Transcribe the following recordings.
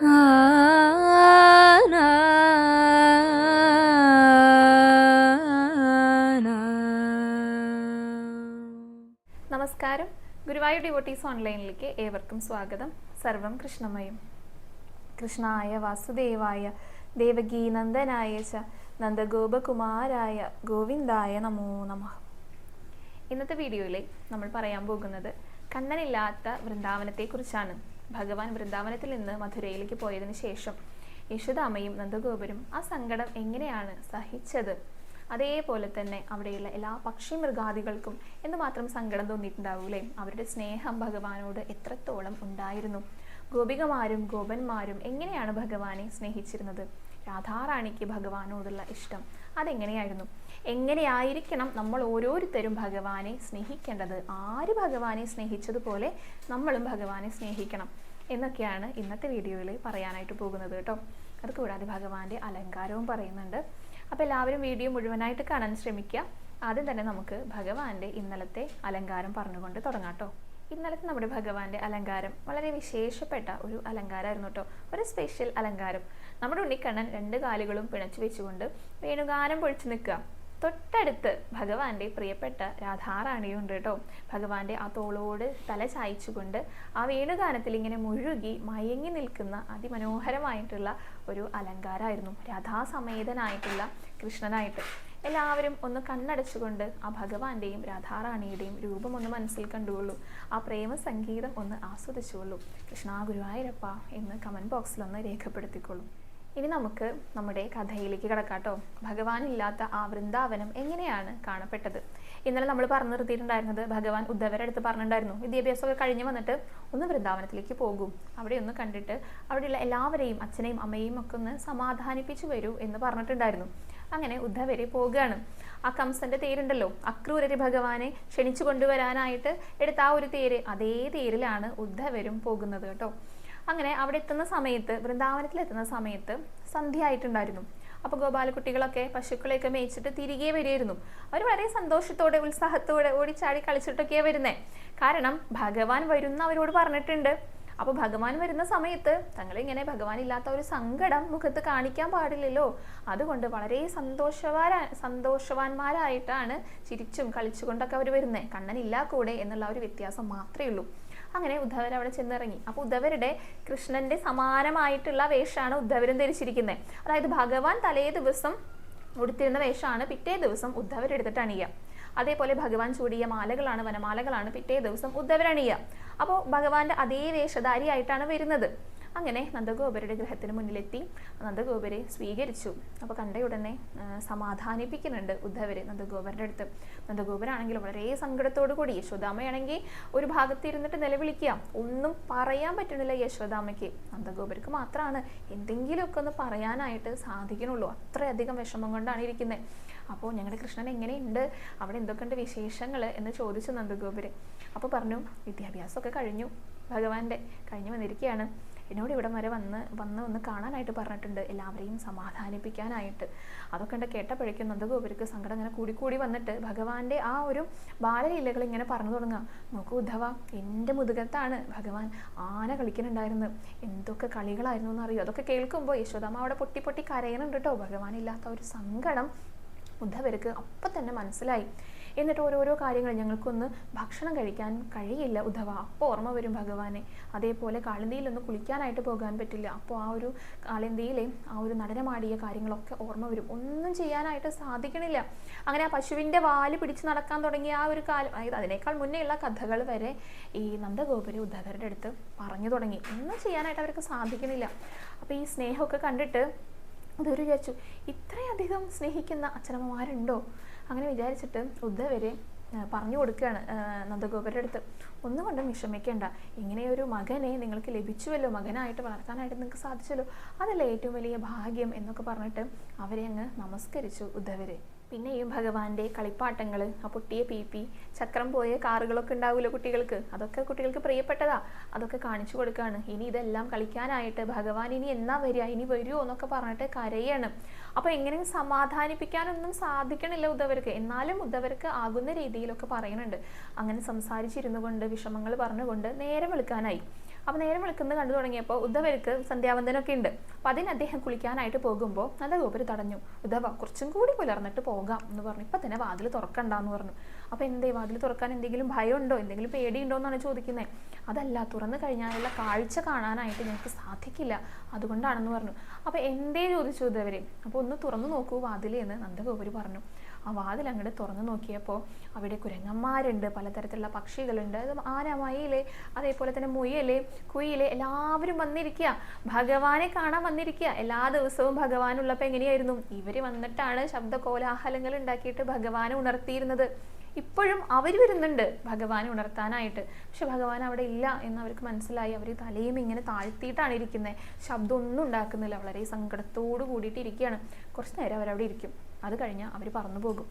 നമസ്കാരം. ഗുരുവായൂർ ഡിവോട്ടീസ് ഓൺലൈനിലേക്ക് ഏവർക്കും സ്വാഗതം. സർവം കൃഷ്ണമയം. കൃഷ്ണായ വാസുദേവായ ദേവകീ നന്ദനായ ച നന്ദഗോപകുമാരായ ഗോവിന്ദായ നമോ നമ. ഇന്നത്തെ വീഡിയോയിൽ നമ്മൾ പറയാൻ പോകുന്നത് കണ്ണനില്ലാത്ത വൃന്ദാവനത്തെക്കുറിച്ചാണ്. ഭഗവാൻ വൃന്ദാവനത്തിൽ നിന്ന് മധുരയിലേക്ക് പോയതിനു ശേഷം യശോദാമയും നന്ദഗോപരും ആ സങ്കടം എങ്ങനെയാണ് സഹിച്ചത്? അതേപോലെ തന്നെ അവിടെയുള്ള എല്ലാ പക്ഷി മൃഗാദികൾക്കും എന്തുമാത്രം സങ്കടം തോന്നിയിട്ടുണ്ടാവൂലേ? അവരുടെ സ്നേഹം ഭഗവാനോട് എത്രത്തോളം ഉണ്ടായിരുന്നു? ഗോപികമാരും ഗോപന്മാരും എങ്ങനെയാണ് ഭഗവാനെ സ്നേഹിച്ചിരുന്നത്? രാധാറാണിക്ക് ഭഗവാനോടുള്ള ഇഷ്ടം അതെങ്ങനെയായിരുന്നു? എങ്ങനെയായിരിക്കണം നമ്മൾ ഓരോരുത്തരും ഭഗവാനെ സ്നേഹിക്കേണ്ടത്? ആര് ഭഗവാനെ സ്നേഹിച്ചതുപോലെ നമ്മളും ഭഗവാനെ സ്നേഹിക്കണം എന്നൊക്കെയാണ് ഇന്നത്തെ വീഡിയോയിൽ പറയാനായിട്ട് പോകുന്നത് കേട്ടോ. അത് കൂടാതെ ഭഗവാന്റെ അലങ്കാരവും പറയുന്നുണ്ട്. അപ്പോൾ എല്ലാവരും വീഡിയോ മുഴുവനായിട്ട് കാണാൻ ശ്രമിക്കുക. ആദ്യം തന്നെ നമുക്ക് ഭഗവാന്റെ ഇന്നലത്തെ അലങ്കാരം പറഞ്ഞുകൊണ്ട് തുടങ്ങാം കേട്ടോ. ഇന്നലത്തെ നമ്മുടെ ഭഗവാന്റെ അലങ്കാരം വളരെ വിശേഷപ്പെട്ട ഒരു അലങ്കാരമായിരുന്നു കേട്ടോ. ഒരു സ്പെഷ്യൽ അലങ്കാരം. നമ്മുടെ ഉണ്ണിക്കണ്ണൻ രണ്ട് കാലുകളും പിണച്ചു വെച്ചുകൊണ്ട് വേണുഗാനം പൊഴിച്ചു നിൽക്കുക. തൊട്ടടുത്ത് ഭഗവാന്റെ പ്രിയപ്പെട്ട രാധാറാണിയും ഉണ്ട് കേട്ടോ. ഭഗവാന്റെ ആ തോളോട് തല ചായച്ചുകൊണ്ട് ആ വേണുഗാനത്തിൽ ഇങ്ങനെ മുഴുകി മയങ്ങി നിൽക്കുന്ന അതിമനോഹരമായിട്ടുള്ള ഒരു അലങ്കാരമായിരുന്നു. രാധാസമേതനായിട്ടുള്ള കൃഷ്ണനായിട്ട്. എല്ലാവരും ഒന്ന് കണ്ണടച്ചുകൊണ്ട് ആ ഭഗവാന്റെയും രാധാറാണിയുടെയും രൂപം ഒന്ന് മനസ്സിൽ കണ്ടുകൊള്ളൂ. ആ പ്രേമ സംഗീതം ഒന്ന് ആസ്വദിച്ചുകൊള്ളൂ. കൃഷ്ണാ ഗുരുവായൂരപ്പ എന്ന് കമന്റ് ബോക്സിലൊന്ന് രേഖപ്പെടുത്തിക്കൊള്ളൂ. ഇനി നമുക്ക് നമ്മുടെ കഥയിലേക്ക് കിടക്കാട്ടോ. ഭഗവാൻ ഇല്ലാത്ത ആ വൃന്ദാവനം എങ്ങനെയാണ് കാണപ്പെട്ടത്? ഇന്നലെ നമ്മൾ പറഞ്ഞു നിർത്തിയിട്ടുണ്ടായിരുന്നത് ഭഗവാൻ ഉദ്ധവരെ അടുത്ത് പറഞ്ഞിട്ടുണ്ടായിരുന്നു വിദ്യാഭ്യാസമൊക്കെ കഴിഞ്ഞ് വന്നിട്ട് ഒന്ന് വൃന്ദാവനത്തിലേക്ക് പോകും. അവിടെ ഒന്ന് കണ്ടിട്ട് അവിടെയുള്ള എല്ലാവരെയും അച്ഛനെയും അമ്മയെയും ഒക്കെ ഒന്ന് സമാധാനിപ്പിച്ചു വരൂ എന്ന് പറഞ്ഞിട്ടുണ്ടായിരുന്നു. അങ്ങനെ ഉദ്ധവരെ പോവുകയാണ് ആ കംസന്റെ തേരുണ്ടല്ലോ അക്രൂരര് ഭഗവാനെ ക്ഷണിച്ചു കൊണ്ടുവരാനായിട്ട് എടുത്ത ആ ഒരു തേര് അതേ തേരിലാണ് ഉദ്ധവരും പോകുന്നത് കേട്ടോ. അങ്ങനെ അവിടെ എത്തുന്ന സമയത്ത് വൃന്ദാവനത്തിൽ എത്തുന്ന സമയത്ത് സന്ധ്യ ആയിട്ടുണ്ടായിരുന്നു അപ്പോൾ ഗോപാലകുട്ടികളൊക്കെ പശുക്കളെയൊക്കെ മേയിച്ചിട്ട് തിരികെ വരികയായിരുന്നു. അവർ വളരെ സന്തോഷത്തോടെ ഉത്സാഹത്തോടെ ഓടിച്ചാടി കളിച്ചിട്ടൊക്കെയാണ് വരുന്നത് കാരണം ഭഗവാൻ വരുന്ന അവരോട് പറഞ്ഞിട്ടുണ്ട്. അപ്പോൾ ഭഗവാൻ വരുന്ന സമയത്ത് തങ്ങളിങ്ങനെ ഭഗവാൻ ഇല്ലാത്ത ഒരു സങ്കടം മുഖത്ത് കാണിക്കാൻ പാടില്ലല്ലോ. അതുകൊണ്ട് വളരെ സന്തോഷവാരാ സന്തോഷവാന്മാരായിട്ടാണ് ചിരിച്ചും കളിച്ചുകൊണ്ടൊക്കെ അവർ വരുന്നത് കണ്ണനില്ല കൂടെ എന്നുള്ള ഒരു വ്യത്യാസം മാത്രമേ ഉള്ളൂ. അങ്ങനെ ഉദ്ധവർ അവിടെ ചെന്നിറങ്ങി. അപ്പോൾ ഉദ്ധവരുടെ കൃഷ്ണന്റെ സമാനമായിട്ടുള്ള വേഷമാണ് ഉദ്ധവരും ധരിച്ചിരിക്കുന്നത് അതായത് ഭഗവാൻ തലേ ദിവസം ഉടുത്തിരുന്ന വേഷമാണ് പിറ്റേ ദിവസം ഉദ്ധവരെടുത്തിട്ട് അണിയുക. അതേപോലെ ഭഗവാൻ ചൂടിയ മാലകളാണ് വനമാലകളാണ് പിറ്റേ ദിവസം ഉദ്ധവരണിയുക അപ്പോൾ ഭഗവാന്റെ അതേ വേഷധാരിയായിട്ടാണ് വരുന്നത്. അങ്ങനെ നന്ദഗോപരുടെ ഗ്രഹത്തിന് മുന്നിലെത്തി. നന്ദഗോപരെ സ്വീകരിച്ചു. അപ്പോൾ കണ്ട ഉടനെ സമാധാനിപ്പിക്കുന്നുണ്ട് ഉദ്ധവര് നന്ദഗോപരുടെ അടുത്ത്. നന്ദഗോപരാണെങ്കിൽ വളരെ സങ്കടത്തോടു കൂടി യശോദാമയാണെങ്കിൽ ഒരു ഭാഗത്ത് ഇരുന്നിട്ട് നിലവിളിക്കുക. ഒന്നും പറയാൻ പറ്റുന്നില്ല യശോദാമയ്ക്ക് നന്ദഗോപർക്ക് മാത്രമാണ് എന്തെങ്കിലുമൊക്കെ ഒന്ന് പറയാനായിട്ട് സാധിക്കണുള്ളൂ അത്രയധികം വിഷമം കൊണ്ടാണ് ഇരിക്കുന്നത് അപ്പോൾ ഞങ്ങളുടെ കൃഷ്ണൻ എങ്ങനെയുണ്ട്? അവിടെ എന്തൊക്കെയുണ്ട് വിശേഷങ്ങൾ എന്ന് ചോദിച്ചു നന്ദഗോപര്. അപ്പോൾ പറഞ്ഞു വിദ്യാഭ്യാസമൊക്കെ കഴിഞ്ഞു. ഭഗവാന്റെ കഴിഞ്ഞു വന്നിരിക്കുകയാണ് എന്നോട് ഇവിടം വരെ വന്ന് വന്ന് ഒന്ന് കാണാനായിട്ട് പറഞ്ഞിട്ടുണ്ട്. എല്ലാവരെയും സമാധാനിപ്പിക്കാനായിട്ട്. അതൊക്കെ ഉണ്ട് കേട്ടപ്പോഴേക്കും നന്ദഗോപുരക്ക് സങ്കടം ഇങ്ങനെ കൂടി കൂടി വന്നിട്ട് ഭഗവാന്റെ ആ ഒരു ബാലലീലകൾ ഇങ്ങനെ പറഞ്ഞു തുടങ്ങുക നോക്കൂ ഉദ്ധവ എന്റെ മുതുകത്താണ് ഭഗവാൻ ആന കളിക്കുന്നുണ്ടായിരുന്നു എന്തൊക്കെ കളികളായിരുന്നു എന്നറിയോ? അതൊക്കെ കേൾക്കുമ്പോൾ യശോദാമ്മ അവിടെ പൊട്ടി പൊട്ടി കരയണുണ്ട് കേട്ടോ. ഭഗവാനില്ലാത്ത ഒരു സങ്കടം ഉദ്ധവർക്ക് അപ്പം തന്നെ മനസ്സിലായി. എന്നിട്ട് ഓരോരോ കാര്യങ്ങൾ ഞങ്ങൾക്കൊന്ന് ഭക്ഷണം കഴിക്കാൻ കഴിയില്ല. ഉദ്ധവ അപ്പോൾ ഓർമ്മ വരും ഭഗവാനെ. അതേപോലെ കാളിന്തിയിലൊന്ന് കുളിക്കാനായിട്ട് പോകാൻ പറ്റില്ല. അപ്പോൾ ആ ഒരു കാളിന്തിയിലെ ആ ഒരു നടനമാടിയ കാര്യങ്ങളൊക്കെ ഓർമ്മ വരും. ഒന്നും ചെയ്യാനായിട്ട് സാധിക്കണില്ല. അങ്ങനെ ആ പശുവിന്റെ വാൽ പിടിച്ച് നടക്കാൻ തുടങ്ങിയ ആ ഒരു കാലം അതായത് അതിനേക്കാൾ മുന്നേയുള്ള കഥകൾ വരെ ഈ നന്ദഗോപുര ഉദ്ധവരുടെ അടുത്ത് പറഞ്ഞു തുടങ്ങി. ഒന്നും ചെയ്യാനായിട്ട് അവർക്ക് സാധിക്കണില്ല. അപ്പോൾ ഈ സ്നേഹമൊക്കെ കണ്ടിട്ട് അതൊരു വിചാരിച്ചു ഇത്രയധികം സ്നേഹിക്കുന്ന അച്ഛനമ്മമാരുണ്ടോ? അങ്ങനെ വിചാരിച്ചിട്ട് ഉദ്ധവരെ പറഞ്ഞു കൊടുക്കുകയാണ് നന്ദഗോപരുടെ അടുത്ത്. ഒന്നും കൊണ്ടും വിഷമിക്കേണ്ട. ഇങ്ങനെയൊരു മകനെ നിങ്ങൾക്ക് ലഭിച്ചുവല്ലോ. മകനായിട്ട് വളർത്താനായിട്ട് നിങ്ങൾക്ക് സാധിച്ചല്ലോ. അതല്ലേ ഏറ്റവും വലിയ ഭാഗ്യം എന്നൊക്കെ പറഞ്ഞിട്ട് അവരെ അങ്ങ് നമസ്കരിച്ചു ഉദ്ധവരെ. പിന്നെയും ഭഗവാന്റെ കളിപ്പാട്ടങ്ങൾ ആ പൊട്ടിയ പി പി ചക്രം പോയ കാറുകളൊക്കെ ഉണ്ടാവുമല്ലോ കുട്ടികൾക്ക്? അതൊക്കെ കുട്ടികൾക്ക് പ്രിയപ്പെട്ടതാ. അതൊക്കെ കാണിച്ചു കൊടുക്കുകയാണ് ഇനി ഇതെല്ലാം കളിക്കാനായിട്ട് ഭഗവാൻ ഇനി എന്നാ വരിക? ഇനി വരുമോ എന്നൊക്കെ പറഞ്ഞിട്ട് കരയാണ്. അപ്പോൾ എങ്ങനെ സമാധാനിപ്പിക്കാനൊന്നും സാധിക്കണില്ല ഉദ്ധവർക്ക്. എന്നാലും ഉദ്ധവർക്ക് ആകുന്ന രീതിയിലൊക്കെ പറയുന്നുണ്ട് അങ്ങനെ സംസാരിച്ചിരുന്നു കൊണ്ട് വിഷമങ്ങൾ പറഞ്ഞുകൊണ്ട് നേരം വെളുക്കാനായി. അപ്പോൾ നേരം വിളിക്കുന്നത് കണ്ടു തുടങ്ങിയപ്പോൾ ഉദ്ധവർക്ക് സന്ധ്യാവന്തനൊക്കെ ഉണ്ട്. അപ്പോൾ അതിന് അദ്ദേഹം കുളിക്കാനായിട്ട് പോകുമ്പോൾ നല്ല ഗോപുരം തടഞ്ഞു. ഉദ്ധവ കുറച്ചും കൂടി പുലർന്നിട്ട് പോകാം എന്ന് പറഞ്ഞു. ഇപ്പം തന്നെ വാതിൽ തുറക്കണ്ടെന്ന് പറഞ്ഞു. അപ്പോൾ എന്തേ വാതിൽ തുറക്കാൻ എന്തെങ്കിലും ഭയമുണ്ടോ? എന്തെങ്കിലും പേടിയുണ്ടോ എന്നാണ് ചോദിക്കുന്നത് അതല്ല തുറന്നു കഴിഞ്ഞാലുള്ള കാഴ്ച കാണാനായിട്ട് ഞങ്ങൾക്ക് സാധിക്കില്ല. അതുകൊണ്ടാണെന്ന് പറഞ്ഞു. അപ്പോൾ എന്തേ ചോദിച്ചു ഉദ്ധവരെ? അപ്പോൾ ഒന്ന് തുറന്നു നോക്കൂ വാതിൽ എന്ന് നന്ദഗോപുരി പറഞ്ഞു. ആ വാതിൽ അങ്ങോട്ട് തുറന്നു നോക്കിയപ്പോൾ അവിടെ കുരങ്ങന്മാരുണ്ട് പലതരത്തിലുള്ള പക്ഷികളുണ്ട്. അത് ആന മയിൽ അതേപോലെ തന്നെ മുയൽ കുയിൽ എല്ലാവരും വന്നിരിക്കുക ഭഗവാനെ കാണാൻ വന്നിരിക്കുക എല്ലാ ദിവസവും ഭഗവാനുള്ളപ്പോൾ എങ്ങനെയായിരുന്നു? ഇവർ വന്നിട്ടാണ് ശബ്ദ കോലാഹലങ്ങൾ ഉണ്ടാക്കിയിട്ട് ഭഗവാനെ ഉണർത്തിയിരുന്നത്. ഇപ്പോഴും അവർ വരുന്നുണ്ട് ഭഗവാനെ ഉണർത്താനായിട്ട്. പക്ഷെ ഭഗവാൻ അവിടെ ഇല്ല എന്ന് അവർക്ക് മനസ്സിലായി. അവർ തലയും ഇങ്ങനെ താഴ്ത്തിയിട്ടാണ് ഇരിക്കുന്നത് ശബ്ദമൊന്നും ഉണ്ടാക്കുന്നില്ല. വളരെ സങ്കടത്തോടു കൂടിയിട്ട് ഇരിക്കുകയാണ് കുറച്ച് നേരം അവരവിടെ ഇരിക്കും. അത് കഴിഞ്ഞാൽ അവർ പറന്നു പോകും.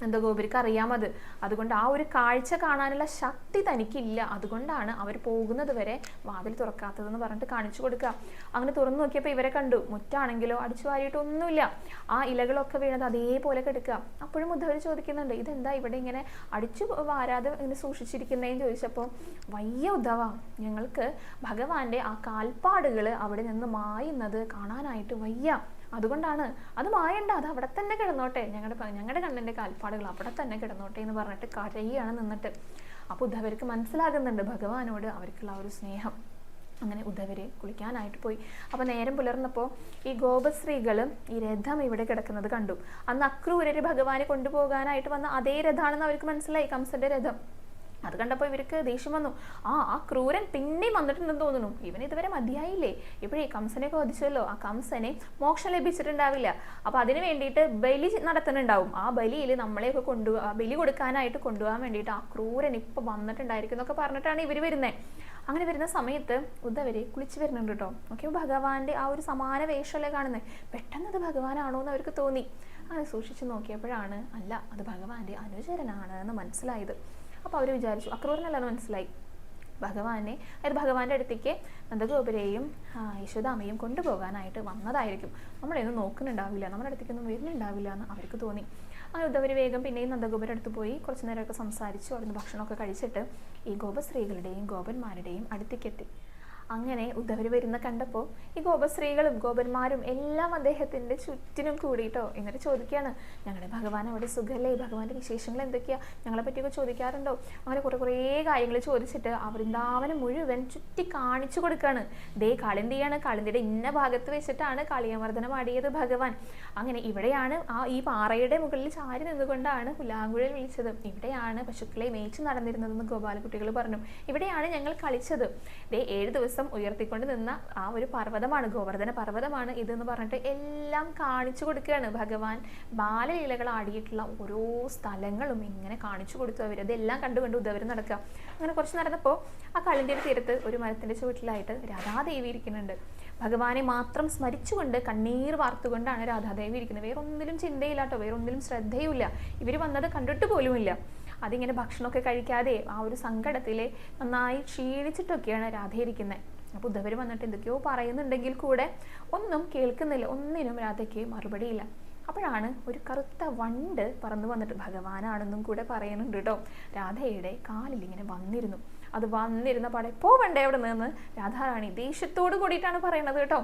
നന്ദഗോപുരിക്ക് അറിയാമത് അതുകൊണ്ട് ആ ഒരു കാഴ്ച കാണാനുള്ള ശക്തി തനിക്കില്ല. അതുകൊണ്ടാണ് അവർ പോകുന്നത് വരെ വാതിൽ തുറക്കാത്തതെന്ന് പറഞ്ഞിട്ട് കാണിച്ചു കൊടുക്കുക. അങ്ങനെ തുറന്നു നോക്കിയപ്പോൾ ഇവരെ കണ്ടു. മുറ്റാണെങ്കിലോ അടിച്ചു വാരിയിട്ടൊന്നുമില്ല ആ ഇലകളൊക്കെ വീണത് അതേപോലെ കിടക്കുക. അപ്പോഴും ഉദ്ധവർ ചോദിക്കുന്നുണ്ട് ഇതെന്താ ഇവിടെ ഇങ്ങനെ അടിച്ചു വാരാതെ ഇങ്ങനെ സൂക്ഷിച്ചിരിക്കുന്നതെന്ന് ചോദിച്ചപ്പോൾ വയ്യ ഉദ്ധവ ഞങ്ങൾക്ക് ഭഗവാന്റെ ആ കാൽപ്പാടുകൾ അവിടെ നിന്ന് മായുന്നത് കാണാനായിട്ട് വയ്യ. അതുകൊണ്ടാണ്. അത് മായണ്ട അത് അവിടെ തന്നെ കിടന്നോട്ടെ. ഞങ്ങളുടെ ഞങ്ങളുടെ കണ്ണിന്റെ കാൽപ്പാടുകൾ അവിടെ തന്നെ കിടന്നോട്ടെ എന്ന് പറഞ്ഞിട്ട് കരയുകയാണ് നിന്നിട്ട്. അപ്പോൾ ഉദ്ധവർക്ക് മനസ്സിലാകുന്നുണ്ട് ഭഗവാനോട് അവർക്കുള്ള ആ ഒരു സ്നേഹം. അങ്ങനെ ഉദ്ധവരെ കുളിക്കാനായിട്ട് പോയി. അപ്പോൾ നേരം പുലർന്നപ്പോൾ ഈ ഗോപശ്രീകൾ ഈ രഥം ഇവിടെ കിടക്കുന്നത് കണ്ടു. അന്ന് അക്രൂരര് ഭഗവാനെ കൊണ്ടുപോകാനായിട്ട് വന്ന അതേ രഥാണെന്ന് അവർക്ക് മനസ്സിലായി കംസന്റെ രഥം. അത് കണ്ടപ്പോൾ ഇവർക്ക് ദേഷ്യം വന്നു. ആ ആ ക്രൂരൻ പിന്നെയും വന്നിട്ടുണ്ടെന്ന് തോന്നുന്നു. ഇവൻ ഇതുവരെ മതിയായില്ലേ? ഇപ്പോഴേ കംസനെ വധിച്ചല്ലോ. ആ കംസനെ മോക്ഷം ലഭിച്ചിട്ടുണ്ടാവില്ല. അപ്പോൾ അതിന് വേണ്ടിയിട്ട് ബലി നടത്തുന്നുണ്ടാവും. ആ ബലിയിൽ നമ്മളെയൊക്കെ കൊണ്ടു ബലി കൊടുക്കാനായിട്ട് കൊണ്ടുപോകാൻ വേണ്ടിയിട്ട് ആ ക്രൂരൻ ഇപ്പൊ വന്നിട്ടുണ്ടായിരിക്കും എന്നൊക്കെ പറഞ്ഞിട്ടാണ് ഇവർ വരുന്നത് അങ്ങനെ വരുന്ന സമയത്ത് ഉദ്ധവര് കുളിച്ചു വരുന്നുണ്ട് കേട്ടോ. ഓക്കെ ഭഗവാന്റെ ആ ഒരു സമാന വേഷമല്ലേ കാണുന്നത് പെട്ടെന്ന് അത് ഭഗവാനാണോ എന്ന് അവർക്ക് തോന്നി. അങ്ങനെ സൂക്ഷിച്ചു നോക്കിയപ്പോഴാണ് അല്ല അത് ഭഗവാന്റെ അനുചരനാണ് എന്ന് മനസ്സിലായത്. അപ്പോൾ അവർ വിചാരിച്ചു. അക്രൂരനല്ലാതെ മനസ്സിലായി. ഭഗവാനെ അതായത് ഭഗവാന്റെ അടുത്തേക്ക് നന്ദഗോപുരയും യശോദാമയും കൊണ്ടുപോകാനായിട്ട് വന്നതായിരിക്കും. നമ്മളെയൊന്നും നോക്കുന്നുണ്ടാവില്ല. നമ്മുടെ അടുത്തേക്കൊന്നും വരുന്നുണ്ടാവില്ല എന്ന് അവർക്ക് തോന്നി. അങ്ങനെ ഉദ്ധവർ വേഗം പിന്നെയും നന്ദഗോപുരം അടുത്ത് പോയി. കുറച്ച് നേരമൊക്കെ സംസാരിച്ചു. അവിടുന്ന് ഭക്ഷണമൊക്കെ കഴിച്ചിട്ട് ഈ ഗോപസ്ത്രീകളുടെയും ഗോപന്മാരുടെയും അടുത്തേക്കെത്തി. അങ്ങനെ ഉദ്ധവർ വരുന്ന കണ്ടപ്പോൾ ഈ ഗോപസ്ത്രീകളും ഗോപന്മാരും എല്ലാം അദ്ദേഹത്തിന്റെ ചുറ്റിനും കൂടിയിട്ടോ എന്നിട്ട് ചോദിക്കുകയാണ് ഞങ്ങളുടെ ഭഗവാൻ അവിടെ സുഖമല്ലേ ഭഗവാന്റെ വിശേഷങ്ങൾ എന്തൊക്കെയാ? ഞങ്ങളെ പറ്റിയൊക്കെ ചോദിക്കാറുണ്ടോ? അങ്ങനെ കുറേ കുറേ കാര്യങ്ങൾ ചോദിച്ചിട്ട് ആ വൃന്ദാവനം മുഴുവൻ ചുറ്റി കാണിച്ചു കൊടുക്കുകയാണ്. ദേ കാളിന്തിയാണ് കാളിന്തിയുടെ ഇന്ന ഭാഗത്ത് വെച്ചിട്ടാണ് കളിയമർദ്ദനം ആടിയത് ഭഗവാൻ. അങ്ങനെ ഇവിടെയാണ് ആ ഈ പാറയുടെ മുകളിൽ ചാരി നിന്നുകൊണ്ടാണ് പുലാങ്കുഴൽ വിളിച്ചത്. ഇവിടെയാണ് പശുക്കളെ മേച്ച് നടന്നിരുന്നതെന്ന് ഗോപാലകുട്ടികൾ പറഞ്ഞു. ഇവിടെയാണ് ഞങ്ങൾ കളിച്ചത്. ദേ ഏഴ് ദിവസം ഉയർത്തിക്കൊണ്ട് നിന്ന ആ ഒരു പർവതമാണ് ഗോവർദ്ധന പർവതമാണ് ഇതെന്ന് പറഞ്ഞിട്ട് എല്ലാം കാണിച്ചു കൊടുക്കുകയാണ്. ഭഗവാൻ ബാലലീലകൾ ആടിയിട്ടുള്ള ഓരോ സ്ഥലങ്ങളും ഇങ്ങനെ കാണിച്ചു കൊടുത്തു അവർ അതെല്ലാം കണ്ടു കണ്ടു ഉദ്ധവർ നടക്കുക. അങ്ങനെ കുറച്ച് നടന്നപ്പോൾ ആ കളിന്റെ തീരത്ത് ഒരു മരത്തിന്റെ ചുവട്ടിലായിട്ട് രാധാദേവി ഇരിക്കുന്നുണ്ട്. ഭഗവാനെ മാത്രം സ്മരിച്ചുകൊണ്ട് കണ്ണീർ വാർത്തുകൊണ്ടാണ് രാധാദേവി ഇരിക്കുന്നത്. വേറൊന്നിലും ചിന്തയില്ലാട്ടോ വേറൊന്നിലും ശ്രദ്ധയുമില്ല. ഇവർ വന്നത് കണ്ടിട്ട് പോലുമില്ല. അതിങ്ങനെ ഭക്ഷണമൊക്കെ കഴിക്കാതെ ആ ഒരു സങ്കടത്തിൽ നന്നായി ക്ഷീണിച്ചിട്ടൊക്കെയാണ് രാധ ഇരിക്കുന്നത് അപ്പോൾ ഉദ്ധവർ വന്നിട്ട് എന്തൊക്കെയോ പറയുന്നുണ്ടെങ്കിൽ കൂടെ ഒന്നും കേൾക്കുന്നില്ല ഒന്നിനും രാധയ്ക്ക് മറുപടിയില്ല. അപ്പോഴാണ് ഒരു കറുത്ത വണ്ട് പറന്നു വന്നിട്ട് ഭഗവാനാണെന്നും കൂടെ പറയുന്നുണ്ട് കേട്ടോ. രാധയുടെ കാലിൽ ഇങ്ങനെ വന്നിരുന്നു. അത് വന്നിരുന്ന പാടെ പോവണ്ടേ അവിടെ നിന്ന് രാധാറാണി ദേഷ്യത്തോട് കൂടിയിട്ടാണ് പറയുന്നത് കേട്ടോ.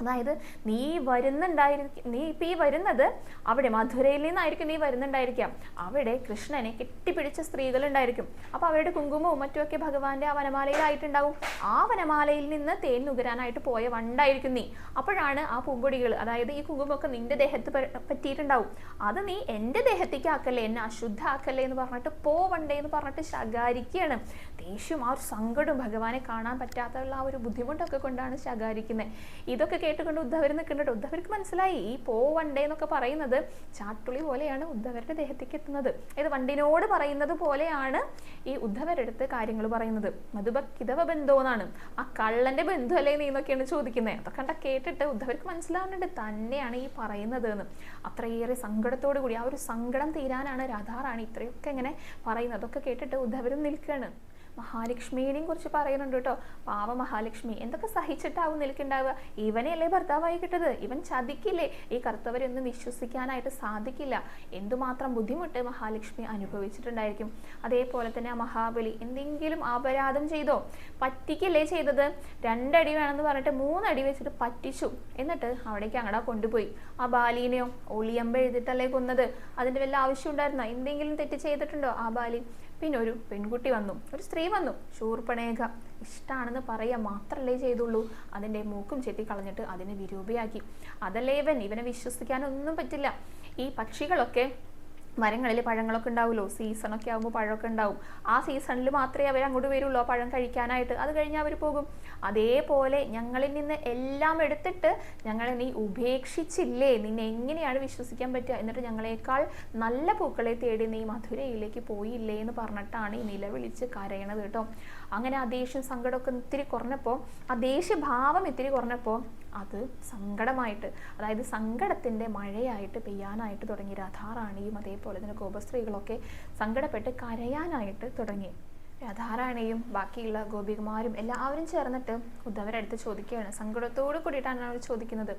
അതായത് നീ വരുന്നുണ്ടായിരിക്കും നീ ഇപ്പം ഈ വരുന്നത് അവിടെ മധുരയിൽ നിന്നായിരിക്കും നീ വരുന്നുണ്ടായിരിക്കാം. അവിടെ കൃഷ്ണനെ കെട്ടിപ്പിടിച്ച സ്ത്രീകളുണ്ടായിരിക്കും. അപ്പോൾ അവരുടെ കുങ്കുമവും മറ്റുമൊക്കെ ഭഗവാന്റെ ആ വനമാലയിലായിട്ടുണ്ടാവും. ആ വനമാലയിൽ നിന്ന് തേൻ നുകരാനായിട്ട് പോയ വണ്ടായിരിക്കും നീ. അപ്പോഴാണ് ആ പൂമ്പൊടികൾ അതായത് ഈ കുങ്കുമൊക്കെ നിന്റെ ദേഹത്ത് പ- പറ്റിയിട്ടുണ്ടാവും. അത് നീ എന്റെ ദേഹത്തേക്ക് ആക്കല്ലേ എന്നെ അശുദ്ധ ആക്കല്ലേ എന്ന് പറഞ്ഞിട്ട് പോവണ്ടേ എന്ന് പറഞ്ഞിട്ട് ശകാരിക്കുകയാണ് ദേഷ്യം ആ ഒരു സങ്കടം ഭഗവാനെ കാണാൻ പറ്റാത്തുള്ള ആ ഒരു ബുദ്ധിമുട്ടൊക്കെ കൊണ്ടാണ് ശകാരിക്കുന്നത് ഇതൊക്കെ കേട്ടുകൊണ്ട് ഉദ്ധവർ നിൽക്കുന്നുണ്ട് ഉദ്ധവർക്ക് മനസ്സിലായി ഈ പോ വണ്ടേ എന്നൊക്കെ പറയുന്നത് ചാട്ടുളി പോലെയാണ് ഉദ്ധവരുടെ ദേഹത്തേക്ക് എത്തുന്നത്. ഇത് വണ്ടിനോട് പറയുന്നത് പോലെയാണ് ഈ ഉദ്ധവരെടുത്ത് കാര്യങ്ങൾ പറയുന്നത്. മധുബക്കിതവ ബന്ധോ എന്നാണ്. ആ കള്ളന്റെ ബന്ധു അല്ലേ നീ എന്നൊക്കെയാണ് ചോദിക്കുന്നത്. അതൊക്കെ കണ്ട കേട്ടിട്ട് ഉദ്ധവർക്ക് മനസ്സിലാവുന്നുണ്ട്. തന്നെയാണ് ഈ പറയുന്നത് എന്ന്. അത്രയേറെ സങ്കടത്തോടു കൂടി ആ ഒരു സങ്കടം തീരാനാണ് രാധാറാണി ഇത്രയൊക്കെ ഇങ്ങനെ പറയുന്നത്. അതൊക്കെ കേട്ടിട്ട് ഉദ്ധവരും നിൽക്കുകയാണ് മഹാലക്ഷ്മിയെയും കുറിച്ച് പറയുന്നുണ്ട് കേട്ടോ. പാവ മഹാലക്ഷ്മി. എന്തൊക്കെ സഹിച്ചിട്ടാവും നിൽക്കുണ്ടാവുക ഇവനെയല്ലേ ഭർത്താവായി കിട്ടത്? ഇവൻ ചതിക്കില്ലേ? ഈ കറുത്തവരൊന്നും വിശ്വസിക്കാനായിട്ട് സാധിക്കില്ല. എന്തുമാത്രം ബുദ്ധിമുട്ട് മഹാലക്ഷ്മി അനുഭവിച്ചിട്ടുണ്ടായിരിക്കും. അതേപോലെ തന്നെ ആ മഹാബലി എന്തെങ്കിലും അപരാധം ചെയ്തോ? പറ്റിക്കല്ലേ ചെയ്തത്? രണ്ടടി വേണമെന്ന് പറഞ്ഞിട്ട് മൂന്നടി വെച്ചിട്ട് പറ്റിച്ചു. എന്നിട്ട് അവിടേക്ക് അങ്ങടാ കൊണ്ടുപോയി. ആ ബാലീനെയോ ഒളിയമ്പ എഴുതിട്ടല്ലേ കൊന്നത്? അതിന്റെ വല്ല ആവശ്യം ഉണ്ടായിരുന്നോ എന്തെങ്കിലും തെറ്റ് ചെയ്തിട്ടുണ്ടോ ആ ബാലി? പിന്നെ ഒരു പെൺകുട്ടി വന്നു. ഒരു സ്ത്രീ വന്നു. ശൂർപ്പണേഖ. ഇഷ്ടമാണെന്ന് പറയുക മാത്രമല്ലേ ചെയ്തുള്ളൂ. അതിന്റെ മൂക്കും ചെത്തി കളഞ്ഞിട്ട് അതിനെ വിരൂപയാക്കി. അതല്ലേ ഇവൻ? ഇവനെ വിശ്വസിക്കാനൊന്നും പറ്റില്ല. ഈ പക്ഷികളൊക്കെ മരങ്ങളിൽ പഴങ്ങളൊക്കെ ഉണ്ടാവുമല്ലോ? സീസണൊക്കെ ആകുമ്പോൾ പഴമൊക്കെ ഉണ്ടാവും. ആ സീസണിൽ മാത്രമേ അവർ അങ്ങോട്ട് വരുള്ളൂ ആ പഴം കഴിക്കാനായിട്ട്. അത് കഴിഞ്ഞാൽ അവർ പോകും. അതേപോലെ ഞങ്ങളിൽ നിന്ന് എല്ലാം എടുത്തിട്ട് ഞങ്ങളെ നീ ഉപേക്ഷിച്ചില്ലേ? നിന്നെ എങ്ങനെയാണ് വിശ്വസിക്കാൻ പറ്റുക? എന്നിട്ട് ഞങ്ങളെക്കാൾ നല്ല പൂക്കളെ തേടി നീ മധുരയിലേക്ക് പോയില്ലേ എന്ന് പറഞ്ഞിട്ടാണ് ഈ നിലവിളിച്ച് കരയണത് കേട്ടോ. അങ്ങനെ ആ ദേഷ്യം സങ്കടമൊക്കെ ഇത്തിരി കുറഞ്ഞപ്പോൾ ആ ദേഷ്യഭാവം ഇത്തിരി കുറഞ്ഞപ്പോൾ അത് സങ്കടമായിട്ട് അതായത് സങ്കടത്തിന്റെ മഴയായിട്ട് പെയ്യാനായിട്ട് തുടങ്ങി. രാധാറാണിയും അതേപോലെ തന്നെ ഗോപസ്ത്രീകളൊക്കെ സങ്കടപ്പെട്ട് കരയാനായിട്ട് തുടങ്ങി. രാധാറാണിയും ബാക്കിയുള്ള ഗോപികുമാരും എല്ലാവരും ചേർന്നിട്ട് ഉദ്ധവരടുത്ത് ചോദിക്കുകയാണ്. സങ്കടത്തോട് കൂടിയിട്ടാണ് അവർ ചോദിക്കുന്നത്.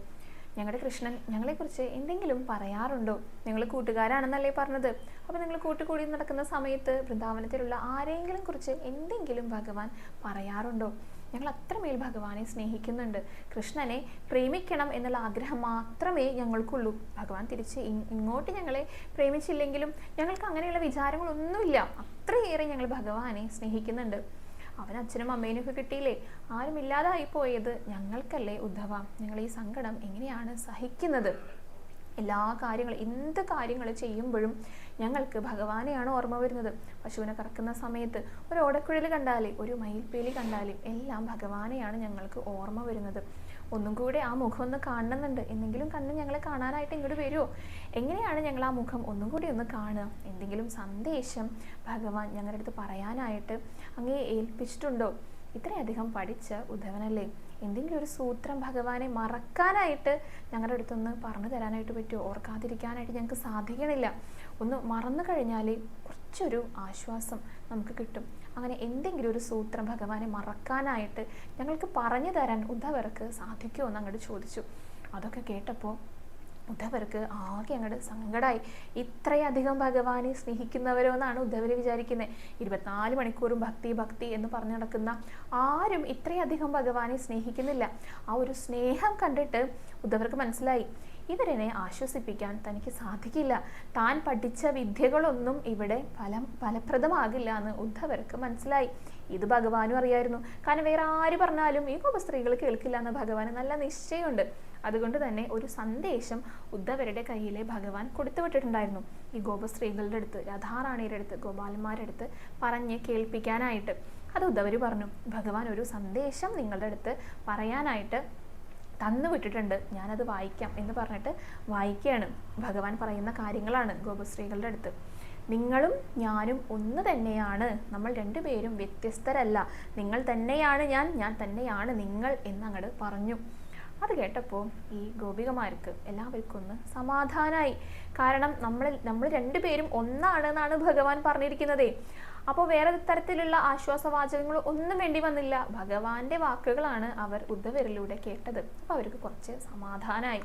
ഞങ്ങളുടെ കൃഷ്ണൻ ഞങ്ങളെക്കുറിച്ച് എന്തെങ്കിലും പറയാറുണ്ടോ? നിങ്ങൾ കൂട്ടുകാരാണെന്നല്ലേ പറഞ്ഞത്. അപ്പോൾ നിങ്ങൾ കൂട്ടുകൂടി നടക്കുന്ന സമയത്ത് വൃന്ദാവനത്തിലുള്ള ആരെങ്കിലും കുറിച്ച് എന്തെങ്കിലും ഭഗവാൻ പറയാറുണ്ടോ? ഞങ്ങൾ അത്രമേൽ ഭഗവാനെ സ്നേഹിക്കുന്നുണ്ട്. കൃഷ്ണനെ പ്രേമിക്കണം എന്നുള്ള ആഗ്രഹം മാത്രമേ ഞങ്ങൾക്കുള്ളൂ. ഭഗവാൻ തിരിച്ച് ഇങ്ങോട്ട് ഞങ്ങളെ പ്രേമിച്ചില്ലെങ്കിലും ഞങ്ങൾക്ക് അങ്ങനെയുള്ള വിചാരങ്ങളൊന്നുമില്ല. അത്രയേറെ ഞങ്ങൾ ഭഗവാനെ സ്നേഹിക്കുന്നുണ്ട്. അവൻ അച്ഛനും അമ്മേനും ഒക്കെ കിട്ടിയില്ലേ? ആരും ഇല്ലാതായി പോയത് ഞങ്ങൾക്കല്ലേ ഉദ്ധവ. ഞങ്ങൾ ഈ സങ്കടം എങ്ങനെയാണ് സഹിക്കുന്നത്? എല്ലാ കാര്യങ്ങളും എന്ത് കാര്യങ്ങൾ ചെയ്യുമ്പോഴും ഞങ്ങൾക്ക് ഭഗവാനെയാണ് ഓർമ്മ വരുന്നത്. പശുവിനെ കറക്കുന്ന സമയത്ത് ഒരു ഓടക്കുഴൽ കണ്ടാലേ ഒരു മയിൽപ്പേലി കണ്ടാലേ എല്ലാം ഭഗവാനെയാണ് ഞങ്ങൾക്ക് ഓർമ്മ വരുന്നത്. ഒന്നും കൂടെ ആ മുഖം ഒന്ന് കാണണമെന്നുണ്ട്. എന്തെങ്കിലും കണ്ണ് ഞങ്ങളെ കാണാനായിട്ട് ഇങ്ങോട്ട് വരുമോ എങ്ങനെയാണ് ഞങ്ങൾ ആ മുഖം ഒന്നും കൂടി ഒന്ന് കാണുക? എന്തെങ്കിലും സന്ദേശം ഭഗവാൻ ഞങ്ങളുടെ അടുത്ത് പറയാനായിട്ട് അങ്ങേ ഏൽപ്പിച്ചിട്ടുണ്ടോ? ഇത്രയധികം പഠിച്ച ഉദ്ധവനല്ലേ? എന്തെങ്കിലും ഒരു സൂത്രം ഭഗവാനെ മറക്കാനായിട്ട് ഞങ്ങളുടെ അടുത്തൊന്ന് പറഞ്ഞു തരാനായിട്ട് പറ്റുമോ? ഓർക്കാതിരിക്കാനായിട്ട് ഞങ്ങൾക്ക് സാധിക്കണില്ല. ഒന്ന് മറന്നു കഴിഞ്ഞാൽ കുറച്ചൊരു ആശ്വാസം നമുക്ക് കിട്ടും. അങ്ങനെ എന്തെങ്കിലും ഒരു സൂത്രം ഭഗവാനെ മറക്കാനായിട്ട് ഞങ്ങൾക്ക് പറഞ്ഞു തരാൻ ഉദ്ധവർക്ക് സാധിക്കുമോ എന്ന് അങ്ങോട്ട് ചോദിച്ചു. അതൊക്കെ കേട്ടപ്പോൾ ഉദ്ധവർക്ക് ആകെ അങ്ങോട്ട് സങ്കടമായി ഇത്രയധികം ഭഗവാനെ സ്നേഹിക്കുന്നവരോ എന്നാണ് ഉദ്ധവർ വിചാരിക്കുന്നത് ഇരുപത്തിനാല് മണിക്കൂറും ഭക്തി ഭക്തി എന്ന് പറഞ്ഞു നടക്കുന്ന ആരും ഇത്രയധികം ഭഗവാനെ സ്നേഹിക്കുന്നില്ല. ആ ഒരു സ്നേഹം കണ്ടിട്ട് ഉദ്ധവർക്ക് മനസ്സിലായി. ഇവരനെ ആശ്വസിപ്പിക്കാൻ തനിക്ക് സാധിക്കില്ല. താൻ പഠിച്ച വിദ്യകളൊന്നും ഇവിടെ ഫലം ഫലപ്രദമാകില്ല എന്ന് ഉദ്ധവർക്ക് മനസ്സിലായി. ഇത് ഭഗവാനും അറിയായിരുന്നു. കാരണം വേറെ ആര് പറഞ്ഞാലും ഈ സ്ത്രീകൾ കേൾക്കില്ല എന്ന് ഭഗവാന് നല്ല നിശ്ചയമുണ്ട്. അതുകൊണ്ട് തന്നെ ഒരു സന്ദേശം ഉദ്ധവരുടെ കയ്യിലെ ഭഗവാൻ കൊടുത്തുവിട്ടിട്ടുണ്ടായിരുന്നു. ഈ ഗോപസ്ത്രീകളുടെ അടുത്ത് രാധാറാണിയുടെ അടുത്ത് ഗോപാലന്മാരുടെ അടുത്ത് പറഞ്ഞ് കേൾപ്പിക്കാനായിട്ട്. അത് ഉദ്ധവർ പറഞ്ഞു ഭഗവാൻ ഒരു സന്ദേശം നിങ്ങളുടെ അടുത്ത് പറയാനായിട്ട് തന്നു വിട്ടിട്ടുണ്ട് ഞാനത് വായിക്കാം എന്ന് പറഞ്ഞിട്ട് വായിക്കുകയാണ്. ഭഗവാൻ പറയുന്ന കാര്യങ്ങളാണ് ഗോപസ്ത്രീകളുടെ അടുത്ത്. നിങ്ങളും ഞാനും ഒന്ന് തന്നെയാണ്. നമ്മൾ രണ്ടുപേരും വ്യത്യസ്തരല്ല. നിങ്ങൾ തന്നെയാണ് ഞാൻ ഞാൻ തന്നെയാണ് നിങ്ങൾ എന്നങ്ങട് പറഞ്ഞു. അത് കേട്ടപ്പോൾ ഈ ഗോപികമാർക്ക് എല്ലാവർക്കും ഒന്ന് സമാധാനമായി കാരണം നമ്മൾ നമ്മൾ രണ്ടുപേരും ഒന്നാണ് എന്നാണ് ഭഗവാൻ പറഞ്ഞിരിക്കുന്നതേ. അപ്പോൾ വേറെ തരത്തിലുള്ള ആശ്വാസവാചകങ്ങൾ ഒന്നും വേണ്ടി വന്നില്ല. ഭഗവാന്റെ വാക്കുകളാണ് അവർ ഉദ്ധവരിലൂടെ കേട്ടത്. അപ്പോൾ അവർക്ക് കുറച്ച് സമാധാനമായി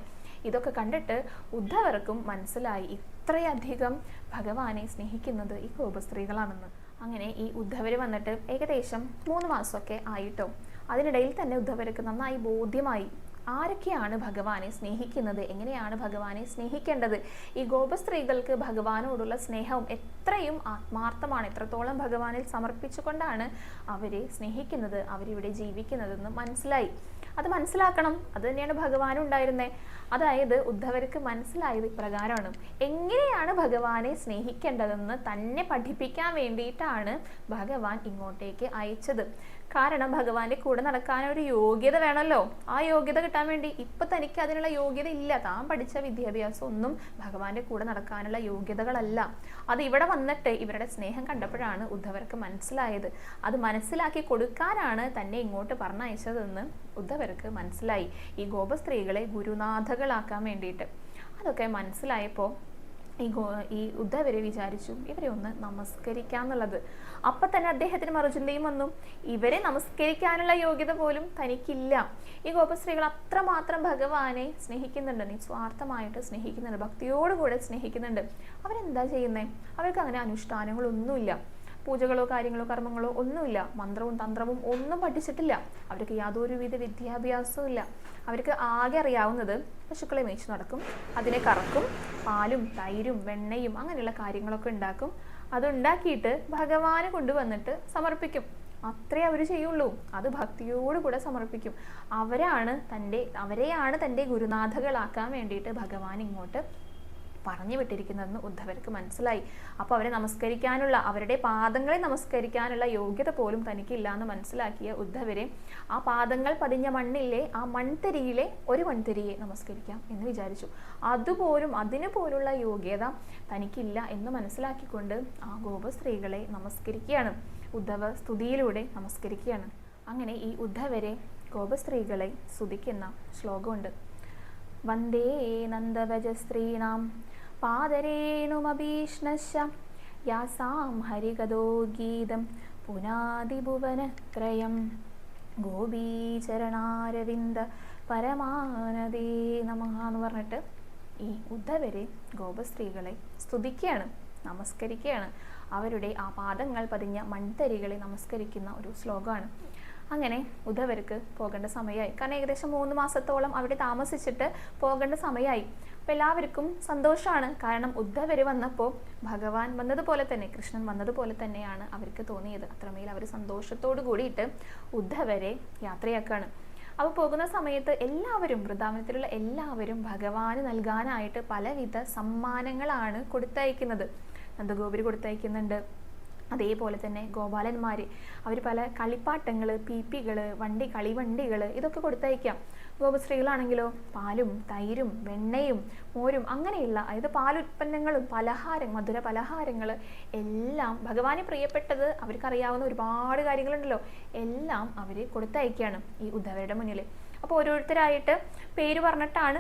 ഇതൊക്കെ കണ്ടിട്ട് ഉദ്ധവർക്കും മനസ്സിലായി ഇത്രയധികം ഭഗവാനെ സ്നേഹിക്കുന്നത് ഈ ഗോപസ്ത്രീകളാണെന്ന്. അങ്ങനെ ഈ ഉദ്ധവര് വന്നിട്ട് ഏകദേശം മൂന്ന് മാസമൊക്കെ ആയിട്ടോ. അതിനിടയിൽ തന്നെ ഉദ്ധവർക്ക് നന്നായി ബോധ്യമായി. ആരൊക്കെയാണ് ഭഗവാനെ സ്നേഹിക്കുന്നത്? എങ്ങനെയാണ് ഭഗവാനെ സ്നേഹിക്കേണ്ടത്? ഈ ഗോപസ്ത്രീകൾക്ക് ഭഗവാനോടുള്ള സ്നേഹവും എത്രയും ആത്മാർത്ഥമാണ്. എത്രത്തോളം ഭഗവാനിൽ സമർപ്പിച്ചുകൊണ്ടാണ് അവരെ സ്നേഹിക്കുന്നത് അവരിവിടെ ജീവിക്കുന്നതെന്ന് മനസ്സിലായി. അത് മനസ്സിലാക്കണം. അത് തന്നെയാണ് ഭഗവാനും ഉണ്ടായിരുന്നത് അതായത് ഉദ്ധവർക്ക് മനസ്സിലായത് ഇപ്രകാരമാണ്. എങ്ങനെയാണ് ഭഗവാനെ സ്നേഹിക്കേണ്ടതെന്ന് തന്നെ പഠിപ്പിക്കാൻ വേണ്ടിയിട്ടാണ് ഭഗവാൻ ഇങ്ങോട്ടേക്ക് അയച്ചത്. കാരണം ഭഗവാന്റെ കൂടെ നടക്കാൻ ഒരു യോഗ്യത വേണമല്ലോ ആ യോഗ്യത കിട്ടാൻ വേണ്ടി ഇപ്പൊ തനിക്ക് അതിനുള്ള യോഗ്യത ഇല്ല. താൻ പഠിച്ച വിദ്യാഭ്യാസം ഒന്നും ഭഗവാന്റെ കൂടെ നടക്കാനുള്ള യോഗ്യതകളല്ല. അത് ഇവിടെ വന്നിട്ട് ഇവരുടെ സ്നേഹം കണ്ടപ്പോഴാണ് ഉദ്ധവർക്ക് മനസ്സിലായത്. അത് മനസ്സിലാക്കി കൊടുക്കാനാണ് തന്നെ ഇങ്ങോട്ട് പറഞ്ഞയച്ചതെന്ന് ഉദ്ധവർക്ക് മനസ്സിലായി. ഈ ഗോപസ്ത്രീകളെ ഗുരുനാഥകളാക്കാൻ വേണ്ടിയിട്ട്. അതൊക്കെ മനസ്സിലായപ്പോൾ ഈ ഗോ ഈ ഉദ്ധവരെ വിചാരിച്ചു ഇവരെ ഒന്ന് നമസ്കരിക്കാന്നുള്ളത്. അപ്പം തന്നെ അദ്ദേഹത്തിന് മറുചിന്തയും വന്നു. ഇവരെ നമസ്കരിക്കാനുള്ള യോഗ്യത പോലും തനിക്കില്ല. ഈ ഗോപസ്ത്രീകൾ അത്രമാത്രം ഭഗവാനെ സ്നേഹിക്കുന്നുണ്ട് നിസ്വാർത്ഥമായിട്ട് സ്നേഹിക്കുന്നുണ്ട് ഭക്തിയോടുകൂടെ സ്നേഹിക്കുന്നുണ്ട്. അവരെന്താ ചെയ്യുന്നത് അവർക്ക് അങ്ങനെ അനുഷ്ഠാനങ്ങളൊന്നുമില്ല. പൂജകളോ കാര്യങ്ങളോ കർമ്മങ്ങളോ ഒന്നുമില്ല. മന്ത്രവും തന്ത്രവും ഒന്നും പഠിച്ചിട്ടില്ല. അവർക്ക് യാതൊരുവിധ വിദ്യാഭ്യാസവും ഇല്ല അവർക്ക് ആകെ അറിയാവുന്നത് പശുക്കളെ മേച്ച് നടക്കും. അതിനെ കറക്കും. പാലും തൈരും വെണ്ണയും അങ്ങനെയുള്ള കാര്യങ്ങളൊക്കെ ഉണ്ടാക്കും. അതുണ്ടാക്കിയിട്ട് ഭഗവാന് കൊണ്ടുവന്നിട്ട് സമർപ്പിക്കും. അത്രേ അവർ ചെയ്യുള്ളൂ. അത് ഭക്തിയോട് കൂടെ സമർപ്പിക്കും. അവരാണ് തന്റെ അവരെയാണ് തന്റെ ഗുരുനാഥകളാക്കാൻ വേണ്ടിയിട്ട് ഭഗവാൻ ഇങ്ങോട്ട് പറഞ്ഞു വിട്ടിരിക്കുന്നതെന്ന് ഉദ്ധവർക്ക് മനസ്സിലായി. അപ്പോൾ അവരെ നമസ്കരിക്കാനുള്ള അവരുടെ പാദങ്ങളെ നമസ്കരിക്കാനുള്ള യോഗ്യത പോലും തനിക്കില്ല എന്ന് മനസ്സിലാക്കിയ ഉദ്ധവരെ ആ പാദങ്ങൾ പതിഞ്ഞ മണ്ണിലെ ആ മൺതരിയിലെ ഒരു മൺതരിയെ നമസ്കരിക്കാം എന്ന് വിചാരിച്ചു. അതുപോലും അതിനു പോലുള്ള യോഗ്യത തനിക്കില്ല എന്ന് മനസ്സിലാക്കിക്കൊണ്ട് ആ ഗോപ സ്ത്രീകളെ നമസ്കരിക്കുകയാണ്. ഉദ്ധവ സ്തുതിയിലൂടെ നമസ്കരിക്കുകയാണ്. അങ്ങനെ ഈ ഉദ്ധവരെ ഗോപസ്ത്രീകളെ സ്തുതിക്കുന്ന ശ്ലോകമുണ്ട്. വന്ദേ നന്ദവജസ്ത്രീണാം പാദരേണുമഭീഷ്ണശ യാസാം ഹരികഥോ ഗീതം പുനാതിഭുവനത്രയം. ഗോപീചരണാരവിന്ദ പരമാനദേ നമ എന്ന് പറഞ്ഞിട്ട് ഈ ഉദ്ധവരെ ഗോപസ്ത്രീകളെ സ്തുതിക്കുകയാണ് നമസ്കരിക്കുകയാണ്. അവരുടെ ആ പാദങ്ങൾ പതിഞ്ഞ മൺതരികളെ നമസ്കരിക്കുന്ന ഒരു ശ്ലോകമാണ്. അങ്ങനെ ഉദ്ധവർക്ക് പോകേണ്ട സമയമായി. കാരണം ഏകദേശം മൂന്ന് മാസത്തോളം അവിടെ താമസിച്ചിട്ട് പോകേണ്ട സമയമായി. അപ്പം എല്ലാവർക്കും സന്തോഷമാണ് കാരണം ഉദ്ധവർ വന്നപ്പോൾ ഭഗവാൻ വന്നതുപോലെ തന്നെ കൃഷ്ണൻ വന്നതുപോലെ തന്നെയാണ് അവർക്ക് തോന്നിയത്. അത്രമേൽ അവർ സന്തോഷത്തോടു കൂടിയിട്ട് ഉദ്ധവരെ യാത്രയാക്കുകയാണ് അപ്പോൾ പോകുന്ന സമയത്ത് എല്ലാവരും വൃന്ദാവനത്തിലുള്ള എല്ലാവരും ഭഗവാന് നൽകാനായിട്ട് പലവിധ സമ്മാനങ്ങളാണ് കൊടുത്തയക്കുന്നത്. നന്ദഗോപുരി കൊടുത്തയക്കുന്നുണ്ട്. അതേപോലെ തന്നെ ഗോപാലന്മാർ അവർ പല കളിപ്പാട്ടങ്ങൾ പീപ്പികൾ വണ്ടി കളിവണ്ടികൾ ഇതൊക്കെ കൊടുത്തയക്കാം. ഗോപസ്ത്രീകളാണെങ്കിലോ പാലും തൈരും വെണ്ണയും മോരും അങ്ങനെയുള്ള അതായത് പാലുൽപ്പന്നങ്ങളും പലഹാരം മധുര പലഹാരങ്ങൾ എല്ലാം ഭഗവാന് പ്രിയപ്പെട്ടത് അവർക്കറിയാവുന്ന ഒരുപാട് കാര്യങ്ങളുണ്ടല്ലോ. എല്ലാം അവർ കൊടുത്തയക്കുകയാണ് ഈ ഉദ്ധവരുടെ മുന്നിൽ അപ്പോൾ ഓരോരുത്തരായിട്ട് പേര് പറഞ്ഞിട്ടാണ്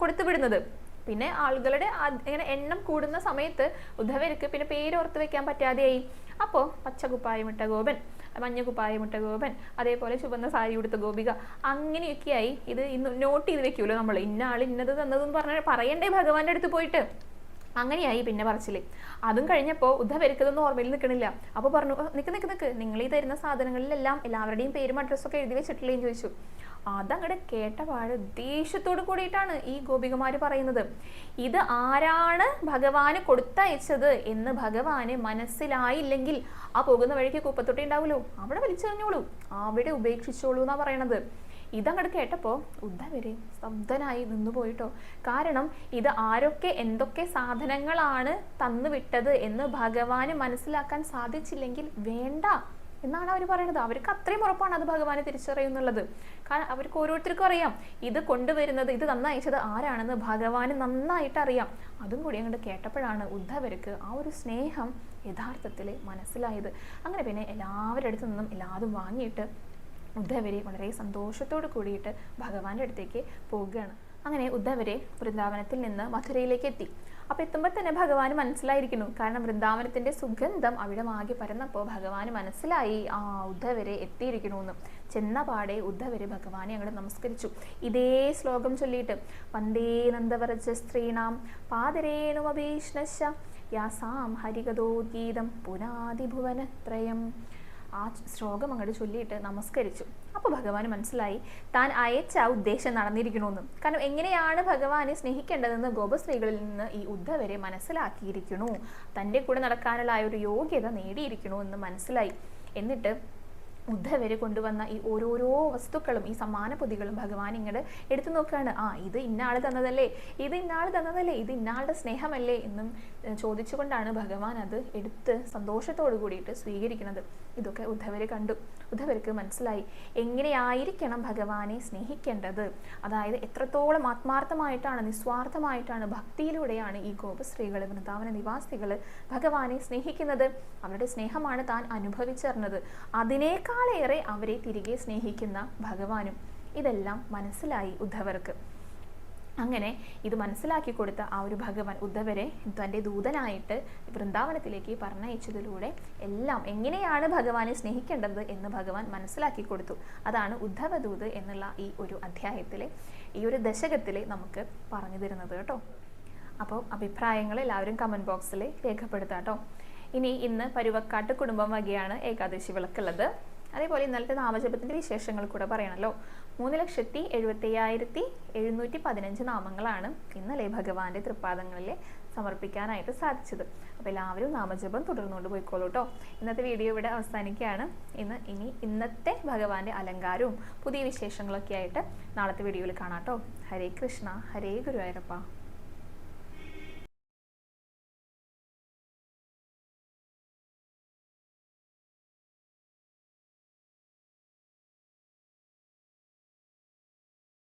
കൊടുത്തു വിടുന്നത്. പിന്നെ ആളുകളുടെ ഇങ്ങനെ എണ്ണം കൂടുന്ന സമയത്ത് ഉദ്ധവർക്ക് പിന്നെ പേര് ഓർത്ത് വെക്കാൻ പറ്റാതെയായി. അപ്പോൾ പച്ചകുപ്പായം ഇട്ട ഗോപൻ. മഞ്ഞ കുപ്പായമിട്ട ഗോപൻ അതേപോലെ ചുവന്ന സാരി ഉടുത്ത ഗോപിക. അങ്ങനെയൊക്കെയായി ഇത് ഇന്ന് നോട്ട് ചെയ്ത് വെക്കുമല്ലോ നമ്മൾ. ഇന്ന ആൾ ഇന്നത് തന്നതെന്ന് പറഞ്ഞാൽ പറയണ്ടേ ഭഗവാന്റെ അടുത്ത് പോയിട്ട്? അങ്ങനെയായി പിന്നെ പറച്ചിൽ. അതും കഴിഞ്ഞപ്പോൾ ഉദ്ധവർക്ക് ഇതൊന്നും ഓർമ്മയിൽ നിൽക്കണില്ല. അപ്പോൾ പറഞ്ഞു നിൽക്ക് നിൽക്ക് നിൽക്ക് നിങ്ങൾ ഈ തരുന്ന സാധനങ്ങളിലെല്ലാം എല്ലാവരുടെയും പേരും അഡ്രസ്സൊക്കെ എഴുതി വെച്ചിട്ടില്ലേ? എന്ന് ചോദിച്ചു. അതങ്ങടെ കേട്ട പാട് ദേഷ്യത്തോട് കൂടിയിട്ടാണ് ഈ ഗോപികമാര് പറയുന്നത്. ഇത് ആരാണ് ഭഗവാന് കൊടുത്തയച്ചത് എന്ന് ഭഗവാന് മനസ്സിലായില്ലെങ്കിൽ ആ പോകുന്ന വഴിക്ക് കുപ്പത്തൊട്ടി ഉണ്ടാവുമല്ലോ. അവിടെ വലിച്ചെറിഞ്ഞോളൂ. അവിടെ ഉപേക്ഷിച്ചോളൂ എന്നാ പറയണത്. ഇതങ്ങോട്ട് കേട്ടപ്പോൾ ഉദ്ധവര് സ്തബ്ധനായി നിന്നു പോയിട്ടോ. കാരണം ഇത് ആരൊക്കെ എന്തൊക്കെ സാധനങ്ങളാണ് തന്നു വിട്ടത് എന്ന് ഭഗവാന് മനസ്സിലാക്കാൻ സാധിച്ചില്ലെങ്കിൽ വേണ്ട. എന്നാണ് അവർ പറയുന്നത് അവർക്ക് അത്രയും ഉറപ്പാണ് അത് ഭഗവാനെ തിരിച്ചറിയുന്നുള്ളത്. കാരണം അവർക്ക് ഓരോരുത്തർക്കും അറിയാം. ഇത് കൊണ്ടുവരുന്നത് ഇത് നന്നയച്ചത് ആരാണെന്ന് ഭഗവാന് നന്നായിട്ട് അറിയാം. അതും കൂടി അങ്ങോട്ട് കേട്ടപ്പോഴാണ് ഉദ്ധവർക്ക് ആ ഒരു സ്നേഹം യഥാർത്ഥത്തിൽ മനസ്സിലായത്. അങ്ങനെ പിന്നെ എല്ലാവരുടെ അടുത്തു നിന്നും എല്ലാതും വാങ്ങിയിട്ട് ഉദ്ധവരെ വളരെ സന്തോഷത്തോട് കൂടിയിട്ട് ഭഗവാന്റെ അടുത്തേക്ക് പോവുകയാണ്. അങ്ങനെ ഉദ്ധവരെ വൃന്ദാവനത്തിൽ നിന്ന് മധുരയിലേക്ക് എത്തി. അപ്പോൾ എത്തുമ്പോൾ തന്നെ ഭഗവാൻ മനസ്സിലായിരിക്കുന്നു. കാരണം വൃന്ദാവനത്തിന്റെ സുഗന്ധം അവിടെ ആകെ പരന്നപ്പോൾ ഭഗവാന് മനസ്സിലായി ആ ഉദ്ധവരെ എത്തിയിരിക്കണു എന്ന് ചെന്ന പാടെ ഉദ്ധവരെ ഭഗവാനെ അങ്ങോട്ട് നമസ്കരിച്ചു. ഇതേ ശ്ലോകം ചൊല്ലിയിട്ട് വന്ദേ നന്ദവരജ സ്ത്രീണാം പാദരേണുമഭീഷ്ണശ യാസാം ഹരികഥോദ്ഗീതം പുനാതിഭുവനത്രയം ആ ശ്ലോകം അങ്ങോട്ട് ചൊല്ലിയിട്ട് നമസ്കരിച്ചു. അപ്പോൾ ഭഗവാന് മനസ്സിലായി താൻ അയച്ച ആ ഉദ്ദേശം നടന്നിരിക്കണമെന്ന് കാരണം എങ്ങനെയാണ് ഭഗവാനെ സ്നേഹിക്കേണ്ടതെന്ന് ഗോപസ്ത്രീകളിൽ നിന്ന് ഈ ഉദ്ധവരെ മനസ്സിലാക്കിയിരിക്കണു തന്റെ കൂടെ നടക്കാനുള്ള ആ ഒരു യോഗ്യത നേടിയിരിക്കണു എന്ന് മനസ്സിലായി. എന്നിട്ട് ഉദ്ധവരെ കൊണ്ടുവന്ന ഈ ഓരോരോ വസ്തുക്കളും ഈ സമ്മാന പൊതികളും ഭഗവാൻ ഇങ്ങോട്ട് എടുത്തു നോക്കുകയാണ് ആ ഇത് ഇന്നാൾ തന്നതല്ലേ? ഇത് ഇന്നാൾ തന്നതല്ലേ? ഇത് ഇന്നാളുടെ സ്നേഹമല്ലേ? എന്നും ചോദിച്ചുകൊണ്ടാണ് ഭഗവാൻ അത് എടുത്ത് സന്തോഷത്തോടു കൂടിയിട്ട് സ്വീകരിക്കുന്നത്. ഇതൊക്കെ ഉദ്ധവര് കണ്ടു. ഉദ്ധവർക്ക് മനസ്സിലായി. എങ്ങനെയായിരിക്കണം ഭഗവാനെ സ്നേഹിക്കേണ്ടത്? അതായത് എത്രത്തോളം ആത്മാർത്ഥമായിട്ടാണ് നിസ്വാർത്ഥമായിട്ടാണ് ഭക്തിയിലൂടെയാണ് ഈ ഗോപസ്ത്രീകൾ വൃന്ദാവന നിവാസികൾ ഭഗവാനെ സ്നേഹിക്കുന്നത്? അവരുടെ സ്നേഹമാണ് താൻ അനുഭവിച്ചറിഞ്ഞത്. അതിനേക്കാളേറെ അവരെ തിരികെ സ്നേഹിക്കുന്ന ഭഗവാനും. ഇതെല്ലാം മനസ്സിലായി ഉദ്ധവർക്ക്. അങ്ങനെ ഇത് മനസ്സിലാക്കി കൊടുത്ത ആ ഒരു ഭഗവാൻ ഉദ്ധവരെ തന്റെ ദൂതനായിട്ട് വൃന്ദാവനത്തിലേക്ക് പറഞ്ഞയച്ചതിലൂടെ എല്ലാം എങ്ങനെയാണ് ഭഗവാനെ സ്നേഹിക്കേണ്ടത് എന്ന് ഭഗവാൻ മനസ്സിലാക്കി കൊടുത്തു. അതാണ് ഉദ്ധവദൂത് എന്നുള്ള ഈ ഒരു അധ്യായത്തിലെ ഈ ഒരു ദശകത്തിലെ നമുക്ക് പറഞ്ഞു തരുന്നത് കേട്ടോ. അപ്പോൾ അഭിപ്രായങ്ങൾ എല്ലാവരും കമന്റ് ബോക്സിൽ രേഖപ്പെടുത്താം കേട്ടോ. ഇനി ഇന്ന് പരുവക്കാട്ട് കുടുംബം വകയാണ് ഏകാദശി വിളക്കുള്ളത്. അതേപോലെ ഇന്നലത്തെ നാമജപത്തിന്റെ വിശേഷങ്ങൾ കൂടെ പറയണമല്ലോ മൂന്ന് ലക്ഷത്തി എഴുപത്തി അയ്യായിരത്തി എഴുന്നൂറ്റി പതിനഞ്ച് നാമങ്ങളാണ് ഇന്നലെ ഭഗവാന്റെ തൃപ്പാദങ്ങളിൽ സമർപ്പിക്കാനായിട്ട് സാധിച്ചത്. അപ്പോൾ എല്ലാവരും നാമജപം തുടർന്നുകൊണ്ട് പോയിക്കോളൂ കേട്ടോ ഇന്നത്തെ വീഡിയോ ഇവിടെ അവസാനിക്കുകയാണ്. ഇന്ന് ഇനി ഇന്നത്തെ ഭഗവാന്റെ അലങ്കാരവും പുതിയ വിശേഷങ്ങളൊക്കെ ആയിട്ട് നാളത്തെ വീഡിയോയിൽ കാണാം കേട്ടോ. ഹരേ കൃഷ്ണ ഹരേ ഗുരുവായൂരപ്പ.